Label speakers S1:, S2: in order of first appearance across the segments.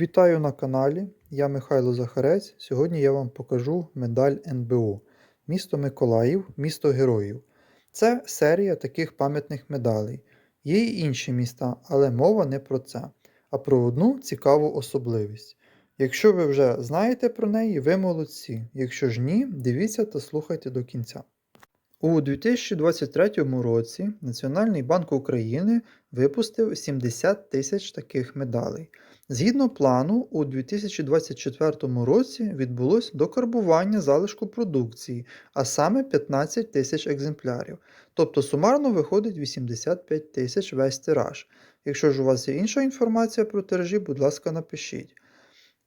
S1: Вітаю на каналі, я Михайло Захарець. Сьогодні я вам покажу медаль НБУ Місто Миколаїв, місто героїв. Це серія таких пам'ятних медалей. Є й інші міста, але мова не про це, а про одну цікаву особливість. Якщо ви вже знаєте про неї, ви молодці. Якщо ж ні, дивіться та слухайте до кінця. У 2023 році Національний банк України випустив 70 тисяч таких медалей. Згідно плану, у 2024 році відбулось докарбування залишку продукції, а саме 15 тисяч екземплярів. Тобто сумарно виходить 85 тисяч весь тираж. Якщо ж у вас є інша інформація про тиражі, будь ласка, напишіть.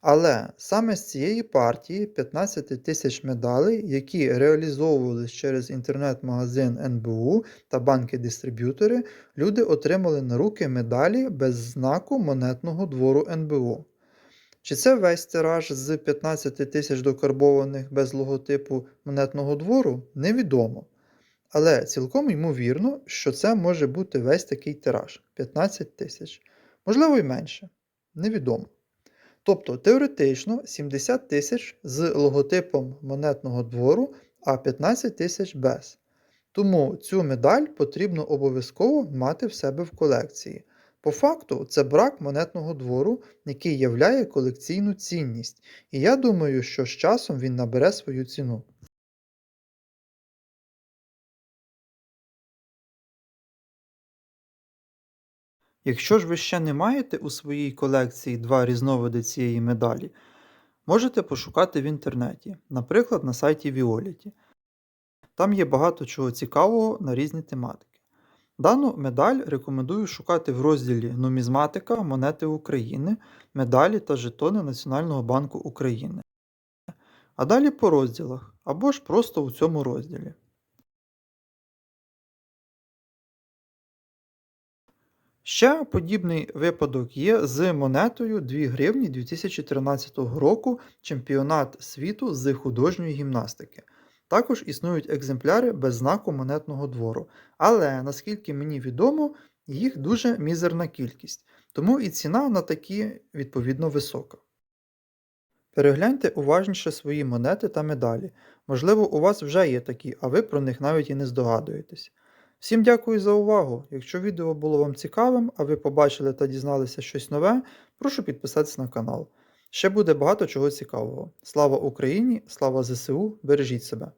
S1: Але саме з цієї партії 15 тисяч медалей, які реалізовувались через інтернет-магазин НБУ та банки-дистриб'ютори, люди отримали на руки медалі без знаку монетного двору НБУ. Чи це весь тираж з 15 тисяч докарбованих без логотипу монетного двору, невідомо. Але цілком ймовірно, що це може бути весь такий тираж 15 тисяч. Можливо, й менше. Невідомо. Тобто теоретично 70 тисяч з логотипом монетного двору, а 15 тисяч без. Тому цю медаль потрібно обов'язково мати в себе в колекції. По факту, це брак монетного двору, який являє колекційну цінність, і я думаю, що з часом він набере свою ціну. Якщо ж ви ще не маєте у своїй колекції два різновиди цієї медалі, можете пошукати в інтернеті, наприклад, на сайті Violet. Там є багато чого цікавого на різні тематики. Дану медаль рекомендую шукати в розділі Нумізматика, монети України, медалі та жетони Національного банку України. А далі по розділах або ж просто у цьому розділі. Ще подібний випадок є з монетою 2 гривні 2013 року чемпіонат світу з художньої гімнастики. Також існують екземпляри без знаку монетного двору, але наскільки мені відомо, їх дуже мізерна кількість, тому і ціна на такі відповідно висока. Перегляньте уважніше свої монети та медалі. Можливо, у вас вже є такі, а ви про них навіть і не здогадуєтесь. Всім дякую за увагу! Якщо відео було вам цікавим, а ви побачили та дізналися щось нове, прошу підписатись на канал. Ще буде багато чого цікавого. Слава Україні! Слава ЗСУ! Бережіть себе!